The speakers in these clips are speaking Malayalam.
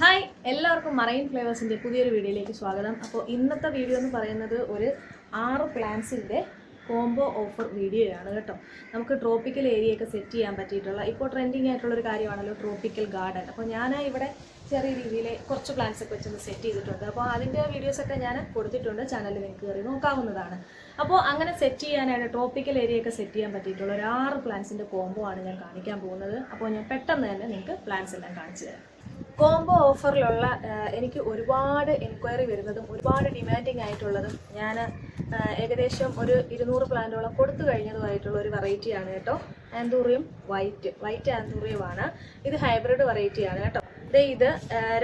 ഹായ് എല്ലാവർക്കും മറൈൻ ഫ്ലേവേഴ്സിന്റെ പുതിയൊരു വീഡിയോയിലേക്ക് സ്വാഗതം. അപ്പോൾ ഇന്നത്തെ വീഡിയോ എന്ന് പറയുന്നത് ഒരു ആറ് പ്ലാൻസിന്റെ കോംബോ ഓഫർ വീഡിയോയാണ് കേട്ടോ. നമുക്ക് ട്രോപ്പിക്കൽ ഏരിയയൊക്കെ സെറ്റ് ചെയ്യാൻ പറ്റിയിട്ടുള്ള ഇപ്പോൾ ട്രെൻഡിങ് ആയിട്ടുള്ളൊരു കാര്യമാണല്ലോ ട്രോപ്പിക്കൽ ഗാർഡൻ. അപ്പോൾ ഞാൻ ഇവിടെ ചെറിയ രീതിയിൽ കുറച്ച് പ്ലാന്റ്സ് ഒക്കെ വെച്ചൊന്ന് സെറ്റ് ചെയ്തിട്ടുണ്ട്. അപ്പോൾ അതിന്റെ വീഡിയോസൊക്കെ ഞാൻ കൊടുത്തിട്ടുണ്ട് ചാനലിൽ നിങ്ങൾക്ക് കയറി നോക്കാവുന്നതാണ്. അപ്പോൾ അങ്ങനെ സെറ്റ് ചെയ്യാനായിട്ട് ട്രോപ്പിക്കൽ ഏരിയയൊക്കെ സെറ്റ് ചെയ്യാൻ പറ്റിയിട്ടുള്ള ഒരു ആറ് പ്ലാന്റ്സിന്റെ കോംബോ ആണ് ഞാൻ കാണിക്കാൻ പോകുന്നത്. അപ്പോൾ ഞാൻ പെട്ടെന്ന് തന്നെ നിങ്ങൾക്ക് പ്ലാന്റ്സ് എല്ലാം കാണിച്ചു തരാം. കോംബോ ഓഫറിലുള്ള എനിക്ക് ഒരുപാട് എൻക്വയറി വരുന്നതും ഒരുപാട് ഡിമാൻഡിങ് ആയിട്ടുള്ളതും ഞാൻ ഏകദേശം ഒരു ഇരുന്നൂറ് പ്ലാന്റോളം കൊടുത്തു കഴിഞ്ഞതുമായിട്ടുള്ള ഒരു വെറൈറ്റിയാണ് കേട്ടോ. ആന്തൂറിയം വൈറ്റ് വൈറ്റ് ആന്തൂറിയമാണ്. ഇത് ഹൈബ്രിഡ് വെറൈറ്റിയാണ് കേട്ടോ. ഇത്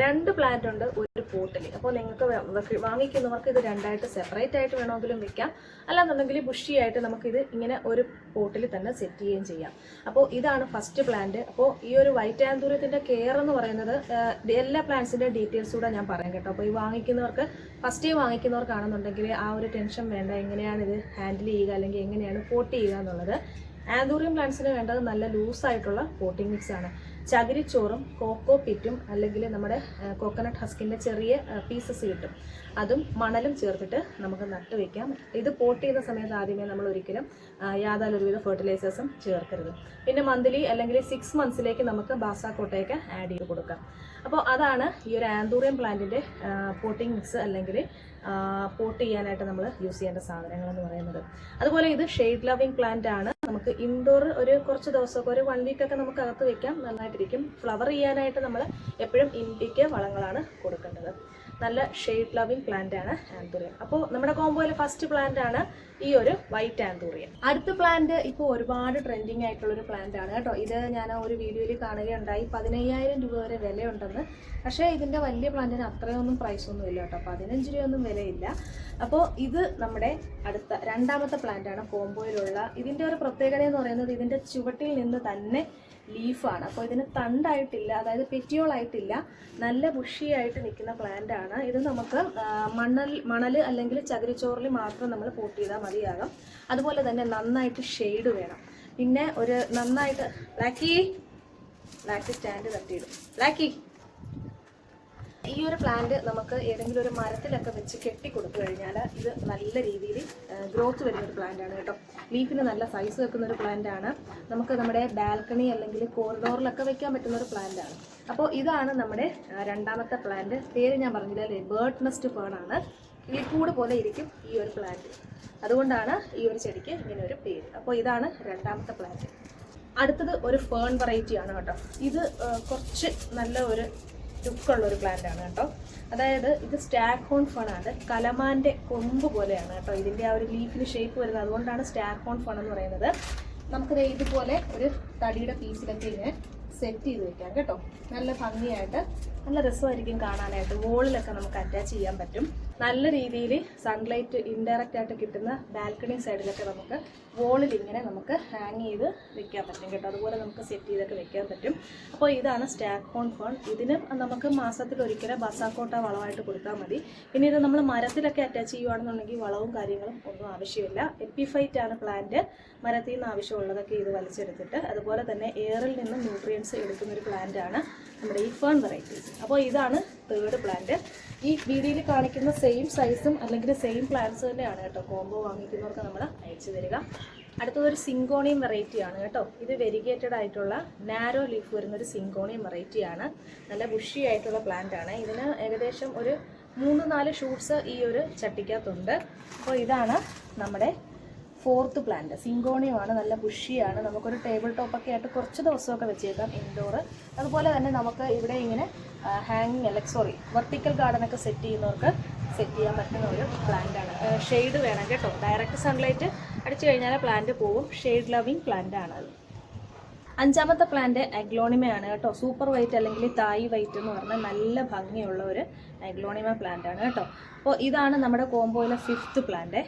രണ്ട് പ്ലാന്റ് ഉണ്ട്. ഒരു അപ്പോൾ നിങ്ങൾക്ക് വാങ്ങിക്കുന്നവർക്ക് ഇത് രണ്ടായിട്ട് സെപ്പറേറ്റ് ആയിട്ട് വേണമെങ്കിലും വെക്കാം. അല്ലാന്നുണ്ടെങ്കിൽ ബുഷിയായിട്ട് നമുക്കിത് ഇങ്ങനെ ഒരു പോട്ടിൽ തന്നെ സെറ്റ് ചെയ്യുകയും ചെയ്യാം. അപ്പോൾ ഇതാണ് ഫസ്റ്റ് പ്ലാന്റ് അപ്പോൾ ഈ ഒരു വൈറ്റ് ആന്തൂര്യത്തിന്റെ കെയർ എന്ന് പറയുന്നത് എല്ലാ പ്ലാന്റ്സിന്റെ ഡീറ്റെയിൽസ് കൂടെ ഞാൻ പറയാം കേട്ടോ. അപ്പോൾ ഈ വാങ്ങിക്കുന്നവർക്ക് ഫസ്റ്റ് ടൈം വാങ്ങിക്കുന്നവർക്കാണെന്നുണ്ടെങ്കിൽ ആ ഒരു ടെൻഷൻ വേണ്ട. എങ്ങനെയാണ് ഇത് ഹാൻഡിൽ ചെയ്യുക? അല്ലെങ്കിൽ എങ്ങനെയാണ് പോട്ട് ചെയ്യുക എന്നുള്ളത് ആന്തൂറിയം പ്ലാന്റ്സിന് വേണ്ടത് നല്ല ലൂസായിട്ടുള്ള പോട്ടിംഗ് മിക്സ് ആണ്. ചകിരിച്ചോറും കോക്കോ പിറ്റും അല്ലെങ്കിൽ നമ്മുടെ കോക്കനട്ട് ഹസ്കിന്റെ ചെറിയ പീസസ് കിട്ടും. അതും മണലും ചേർത്തിട്ട് നമുക്ക് നട്ട് വയ്ക്കാം ഇത് പോട്ട് ചെയ്യുന്ന സമയത്ത് ആദ്യമേ നമ്മൾ ഒരിക്കലും ആ, യാതൊരുവിധ ഫെർട്ടിലൈസേഴ്സും ചേർക്കരുത്. പിന്നെ മന്ത്ലി അല്ലെങ്കിൽ സിക്സ് മന്ത്സിലേക്ക് നമുക്ക് ബാസാക്കോട്ടയൊക്കെ ആഡ് ചെയ്ത് കൊടുക്കാം. അപ്പോൾ അതാണ് ഈ ഒരു ആന്തൂറിയം പ്ലാന്റിന്റെ പോട്ടിംഗ് മിക്സ് അല്ലെങ്കിൽ പോട്ട് ചെയ്യാനായിട്ട് നമ്മൾ യൂസ് ചെയ്യേണ്ട സാധനങ്ങൾ എന്ന് പറയുന്നത്. അതുപോലെ ഇത് ഷെയ്ഡ് ലവിങ് പ്ലാന്റ് ആണ്. നമുക്ക് ഇൻഡോർ ഒരു കുറച്ച് ദിവസമൊക്കെ ഒരു വൺ വീക്ക് ഒക്കെ നമുക്ക് അകത്ത് വെക്കാം. നന്നായിട്ടിരിക്കും. ഫ്ലവർ ചെയ്യാനായിട്ട് നമ്മൾ എപ്പോഴും ഇൻഡിക്ക് വളങ്ങളാണ് കൊടുക്കേണ്ടത്. നല്ല ഷെയ്ഡ് ലവിങ് പ്ലാന്റ് ആണ് ആന്തൂറിയം അപ്പോൾ നമ്മുടെ കോമ്പോയിലെ ഫസ്റ്റ് പ്ലാന്റ് ആണ് ഈ ഒരു വൈറ്റ് ആന്തൂറിയം അടുത്ത പ്ലാന്റ് ഇപ്പോൾ ഒരുപാട് ട്രെൻഡിങ് ആയിട്ടുള്ള ഒരു പ്ലാന്റ് ആണ് കേട്ടോ. ഇത് ഞാൻ ഒരു വീഡിയോയിൽ കാണുകയുണ്ടായി. പതിനയ്യായിരം രൂപ വരെ വിലയുണ്ടെന്ന്. പക്ഷേ ഇതിന്റെ വലിയ പ്ലാന്റിന് അത്രയൊന്നും പ്രൈസ് ഒന്നും ഇല്ല കേട്ടോ. പതിനഞ്ച് രൂപയൊന്നും വിലയില്ല. അപ്പോൾ ഇത് നമ്മുടെ അടുത്ത രണ്ടാമത്തെ പ്ലാന്റ് ആണ് കോമ്പോയിലുള്ള ഇതിന്റെ ഒരു പ്രത്യേകത എന്ന് പറയുന്നത് ഇതിന്റെ ചുവട്ടിൽ നിന്ന് തന്നെ ലീഫാണ് അപ്പോൾ ഇതിന് തണ്ടായിട്ടില്ല അതായത് പെറ്റിയോളായിട്ടില്ല നല്ല ബുഷിയായിട്ട് നിൽക്കുന്ന പ്ലാന്റ് ആണ്. ഇത് നമുക്ക് മണൽ മണൽ അല്ലെങ്കിൽ ചകിരിച്ചോറിൽ മാത്രം നമ്മൾ പോട്ട് ചെയ്താൽ മതിയാകും. അതുപോലെ തന്നെ നന്നായിട്ട് ഷെയ്ഡ് വേണം. പിന്നെ ഒരു നന്നായിട്ട് ബ്ലാക്കി ബ്ലാക്ക് സ്റ്റാൻഡ് തട്ടിയിടും. ബ്ലാക്കി ഈ ഒരു പ്ലാന്റ് നമുക്ക് ഏതെങ്കിലും ഒരു മരത്തിലൊക്കെ വെച്ച് കെട്ടി കൊടുത്തു കഴിഞ്ഞാൽ ഇത് നല്ല രീതിയിൽ ഗ്രോത്ത് വരുന്ന ഒരു പ്ലാന്റ് ആണ് കേട്ടോ. ലീഫിന് നല്ല സൈസ് വെക്കുന്ന ഒരു പ്ലാന്റ് ആണ്. നമുക്ക് നമ്മുടെ ബാൽക്കണി അല്ലെങ്കിൽ കോറിഡോറിലൊക്കെ വെക്കാൻ പറ്റുന്ന ഒരു പ്ലാന്റ് ആണ്. അപ്പോൾ ഇതാണ് നമ്മുടെ രണ്ടാമത്തെ പ്ലാന്റ് പേര് ഞാൻ പറഞ്ഞില്ല ബേർഡ് നെസ്റ്റ് ഫേൺ ആണ്. കിളിക്കൂട് പോലെ ഇരിക്കും ഈ ഒരു പ്ലാന്റ് അതുകൊണ്ടാണ് ഈ ഒരു ചെടിക്ക് ഇങ്ങനെ ഒരു പേര്. അപ്പോൾ ഇതാണ് രണ്ടാമത്തെ പ്ലാന്റ് അടുത്തത് ഒരു ഫേൺ വെറൈറ്റി ആണ് കേട്ടോ. ഇത് കുറച്ച് നല്ല ഒരു ലുക്കുള്ള ഒരു പ്ലാന്റ് ആണ് കേട്ടോ. അതായത് ഇത് സ്റ്റാക്ക് ഹോൺ ഫൺ ആണ്. കലമാന്റെ കൊമ്പ് പോലെയാണ് കേട്ടോ. ഇതിന്റെ ആ ഒരു ലീഫിന് ഷേപ്പ് വരുന്നത്. അതുകൊണ്ടാണ് സ്റ്റാക്ക് ഹോൺ ഫൺ എന്ന് പറയുന്നത്. നമുക്കിത് ഇതുപോലെ ഒരു തടിയുടെ പീസിലൊക്കെ ഇങ്ങനെ സെറ്റ് ചെയ്ത് വെക്കാം കേട്ടോ. നല്ല ഭംഗിയായിട്ട് നല്ല രസമായിരിക്കും കാണാനായിട്ട്. വോളിലൊക്കെ നമുക്ക് അറ്റാച്ച് ചെയ്യാൻ പറ്റും. നല്ല രീതിയിൽ സൺലൈറ്റ് ഇൻഡയറക്റ്റ് ആയിട്ട് കിട്ടുന്ന ബാൽക്കണി സൈഡിലൊക്കെ നമുക്ക് വോളിൽ ഇങ്ങനെ നമുക്ക് ഹാങ് ചെയ്ത് വെക്കാൻ പറ്റും കേട്ടോ. അതുപോലെ നമുക്ക് സെറ്റ് ചെയ്തൊക്കെ വെക്കാൻ പറ്റും. അപ്പോൾ ഇതാണ് സ്റ്റാക്ക് ഹോൺ ഫോൺ ഇതിന് നമുക്ക് മാസത്തിൽ ഒരിക്കലും ബസാക്കോട്ട വളമായിട്ട് കൊടുത്താൽ മതി. ഇനി ഇത് നമ്മൾ മരത്തിലൊക്കെ അറ്റാച്ച് ചെയ്യുവാണെന്നുണ്ടെങ്കിൽ വളവും കാര്യങ്ങളും ഒന്നും ആവശ്യമില്ല. എപ്പിഫൈറ്റ് ആണ് പ്ലാന്റ് മരത്തിൽ നിന്ന് ആവശ്യമുള്ളതൊക്കെ ഇത് വലിച്ചെടുത്തിട്ട് അതുപോലെ തന്നെ എയറിൽ നിന്നും ന്യൂട്രിയൻസ് എടുക്കുന്നൊരു പ്ലാന്റ് ആണ് നമ്മുടെ ഈ ഫേൺ വെറൈറ്റീസ് അപ്പോൾ ഇതാണ് തേർഡ് പ്ലാന്റ് ഈ വീഡിയോയിൽ കാണിക്കുന്ന സെയിം സൈസും അല്ലെങ്കിൽ സെയിം പ്ലാൻസ് തന്നെയാണ് കേട്ടോ കോംബോ വാങ്ങിക്കുന്നവർക്ക് നമ്മൾ അയച്ചു തരിക. അടുത്തതൊരു സിങ്കോണിയം വെറൈറ്റി ആണ് കേട്ടോ. ഇത് വെരിഗേറ്റഡ് ആയിട്ടുള്ള നാരോ ലീഫ് വരുന്നൊരു സിങ്കോണിയം വെറൈറ്റി ആണ്. നല്ല ബുഷി ആയിട്ടുള്ള പ്ലാന്റ് ആണ്. ഇതിന് ഏകദേശം ഒരു മൂന്ന് നാല് ഷൂട്ട്സ് ഈ ഒരു ചട്ടിക്കകത്തുണ്ട്. അപ്പോൾ ഇതാണ് നമ്മുടെ ഫോർത്ത് പ്ലാന്റ് സിങ്കോണിയമാണ് നല്ല ബുഷിയാണ് നമുക്കൊരു ടേബിൾ ടോപ്പൊക്കെ ആയിട്ട് കുറച്ച് ദിവസമൊക്കെ വെച്ചേക്കാം ഇൻഡോർ അതുപോലെ തന്നെ നമുക്ക് ഇവിടെ ഇങ്ങനെ ഹാങ്ങിങ് അല്ല സോറി വെർട്ടിക്കൽ ഗാർഡനൊക്കെ സെറ്റ് ചെയ്യുന്നവർക്ക് സെറ്റ് ചെയ്യാൻ പറ്റുന്ന ഒരു പ്ലാന്റാണ് ഷെയ്ഡ് വേണം കേട്ടോ. ഡയറക്റ്റ് സൺലൈറ്റ് അടിച്ചു കഴിഞ്ഞാൽ പ്ലാന്റ് പോവും. ഷെയ്ഡ് ലവിങ് പ്ലാന്റ് ആണ് അത്. അഞ്ചാമത്തെ പ്ലാന്റ് അഗ്ലോണിമയാണ് കേട്ടോ. സൂപ്പർ വൈറ്റ് അല്ലെങ്കിൽ തായ് വൈറ്റ് എന്ന് പറഞ്ഞാൽ നല്ല ഭംഗിയുള്ള ഒരു അഗ്ലോണിമ പ്ലാന്റ് ആണ് കേട്ടോ. അപ്പോൾ ഇതാണ് നമ്മുടെ കോംബോയിലെ fifth plant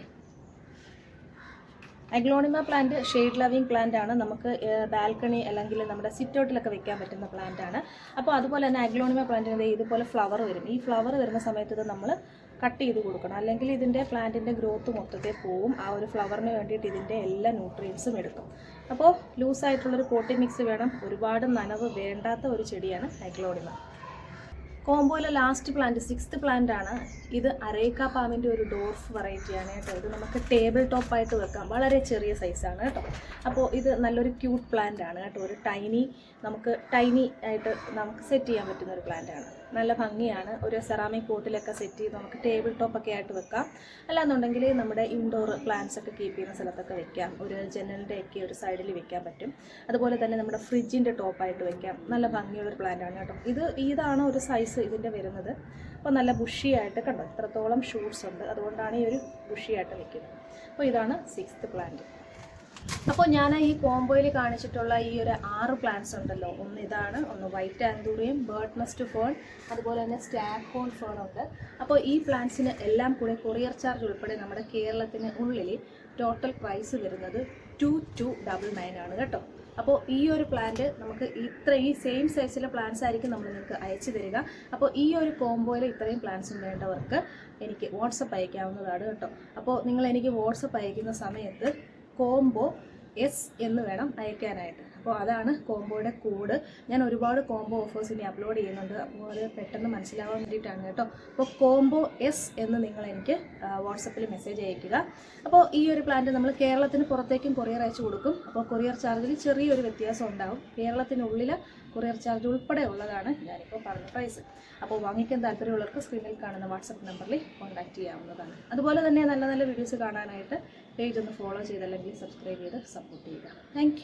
aglaonema plant shade loving plant ആണ്. നമുക്ക് ബാൽക്കണി അല്ലെങ്കിൽ നമ്മുടെ സിറ്റൗട്ടിലൊക്കെ വെക്കാൻ പറ്റുന്ന പ്ലാന്റ് ആണ്. അപ്പോൾ അതുപോലെ തന്നെ അഗ്ലോണിമ പ്ലാന്റിന് ഇതുപോലെ ഫ്ലവർ വരും. ഈ ഫ്ലവർ വരുന്ന സമയത്ത് ഇത് നമ്മൾ കട്ട് ചെയ്ത് കൊടുക്കണം. അല്ലെങ്കിൽ ഇതിന്റെ പ്ലാന്റിന്റെ ഗ്രോത്ത് മൊത്തത്തിൽ പോവും. ആ ഒരു ഫ്ലവറിന് വേണ്ടിയിട്ട് ഇതിന്റെ എല്ലാ ന്യൂട്രിയൻസും എടുക്കും. അപ്പോൾ ലൂസായിട്ടുള്ളൊരു പോട്ടി മിക്സ് വേണം. ഒരുപാട് നനവ് വേണ്ടാത്ത ഒരു ചെടിയാണ് അഗ്ലോണിമ. കോംബോയിലെ ലാസ്റ്റ് പ്ലാന്റ് സിക്സ്ത് പ്ലാന്റ് ആണ്. ഇത് അരേക്ക പാമ്പിന്റെ ഒരു ഡോർഫ് വെറൈറ്റിയാണ് കേട്ടോ. ഇത് നമുക്ക് ടേബിൾ ടോപ്പായിട്ട് വെക്കാം. വളരെ ചെറിയ സൈസാണ് കേട്ടോ. അപ്പോൾ ഇത് നല്ലൊരു ക്യൂട്ട് പ്ലാന്റ് ആണ് കേട്ടോ. ഒരു ടൈനി നമുക്ക് ടൈനി ആയിട്ട് നമുക്ക് സെറ്റ് ചെയ്യാൻ പറ്റുന്ന ഒരു പ്ലാന്റ് ആണ്. നല്ല ഭംഗിയാണ്. ഒരു സെറാമിക് പോട്ടിലൊക്കെ സെറ്റ് ചെയ്ത് നമുക്ക് ടേബിൾ ടോപ്പൊക്കെ ആയിട്ട് വെക്കാം. അല്ലാന്നുണ്ടെങ്കിൽ നമ്മുടെ ഇൻഡോർ പ്ലാന്റ്സ് ഒക്കെ കീപ്പ് ചെയ്യുന്ന സ്ഥലത്തൊക്കെ വെക്കാം. ഒരു ജനലിന്റെ ഒക്കെ ഒരു സൈഡിൽ വെക്കാൻ പറ്റും. അതുപോലെ തന്നെ നമ്മുടെ ഫ്രിഡ്ജിന്റെ ടോപ്പായിട്ട് വെക്കാം. നല്ല ഭംഗിയുള്ളൊരു പ്ലാന്റ് ആണ് കേട്ടോ. ഇത് ഇതാണ് ഒരു സൈസ് ഇതിന്റെ വരുന്നത്. അപ്പോൾ നല്ല ബുഷിയായിട്ട് കണ്ടോ? ഇത്രത്തോളം ഷൂട്ട്സ് ഉണ്ട്. അതുകൊണ്ടാണ് ഈ ഒരു ബുഷിയായിട്ട് നിൽക്കുന്നത്. അപ്പോൾ ഇതാണ് സിക്സ്ത് പ്ലാന്റ്. അപ്പോൾ ഞാൻ ഈ കോംബോയിൽ കാണിച്ചിട്ടുള്ള ഈ ഒരു ആറ് പ്ലാന്റ്സ് ഉണ്ടല്ലോ. ഒന്ന് ഇതാണ് ഒന്ന് white anthurium bird nest fern അതുപോലെ തന്നെ സ്റ്റാക്ക് ഹോൺ ഫേൺ ഉണ്ട്. അപ്പോൾ ഈ പ്ലാന്റ്സിന് എല്ലാം കൂടെ കൊറിയർ ചാർജ് ഉൾപ്പെടെ നമ്മുടെ കേരളത്തിന് ഉള്ളിൽ ടോട്ടൽ പ്രൈസ് വരുന്നത് ടു ടു ഡബിൾ നയൻ ആണ് കേട്ടോ. അപ്പോൾ ഈ ഒരു പ്ലാന്റ് നമുക്ക് ഇത്ര ഈ സെയിം സൈസിലെ പ്ലാന്റ്സ് ആയിരിക്കും നമ്മൾ നിങ്ങൾക്ക് അയച്ചു തരിക. അപ്പോൾ ഈ ഒരു കോംബോയിൽ ഇത്രയും പ്ലാന്റ്സും വേണ്ടവർക്ക് എനിക്ക് വാട്സപ്പ് അയക്കാവുന്നതാണ് കേട്ടോ. അപ്പോൾ നിങ്ങൾ എനിക്ക് വാട്സപ്പ് അയക്കുന്ന സമയത്ത് കോംബോ എസ് എന്ന് വേണം അയക്കാനായിട്ട്. അപ്പോൾ അതാണ് കോംബോയുടെ കോഡ് ഞാൻ ഒരുപാട് കോംബോ ഓഫേഴ്സ് ഇനി അപ്ലോഡ് ചെയ്യുന്നുണ്ട്. അപ്പോൾ അത് പെട്ടെന്ന് മനസ്സിലാവാൻ വേണ്ടിയിട്ടാണ് കേട്ടോ. അപ്പോൾ കോംബോ എസ് എന്ന് നിങ്ങൾ എനിക്ക് വാട്സപ്പിൽ മെസ്സേജ് അയക്കുക അപ്പോൾ ഈ ഒരു പ്ലാന്റ് നമ്മൾ കേരളത്തിന് പുറത്തേക്കും കൊറിയർ അയച്ചു കൊടുക്കും. അപ്പോൾ കൊറിയർ ചാർജിൽ ചെറിയൊരു വ്യത്യാസം ഉണ്ടാകും കേരളത്തിനുള്ളിൽ കൊറിയർ ചാർജ് ഉൾപ്പെടെ ഉള്ളതാണ് ഞാനിപ്പോൾ പറഞ്ഞ പ്രൈസ് അപ്പോൾ വാങ്ങിക്കാൻ താല്പര്യമുള്ളവർക്ക് സ്ക്രീനിൽ കാണുന്ന വാട്സപ്പ് നമ്പറിൽ കോൺടാക്റ്റ് ചെയ്യാവുന്നതാണ്. അതുപോലെ തന്നെ നല്ല നല്ല വീഡിയോസ് കാണാനായിട്ട് പേജ് ഒന്ന് ഫോളോ ചെയ്ത് അല്ലെങ്കിൽ സബ്സ്ക്രൈബ് ചെയ്ത് സപ്പോർട്ട് ചെയ്യുക. താങ്ക്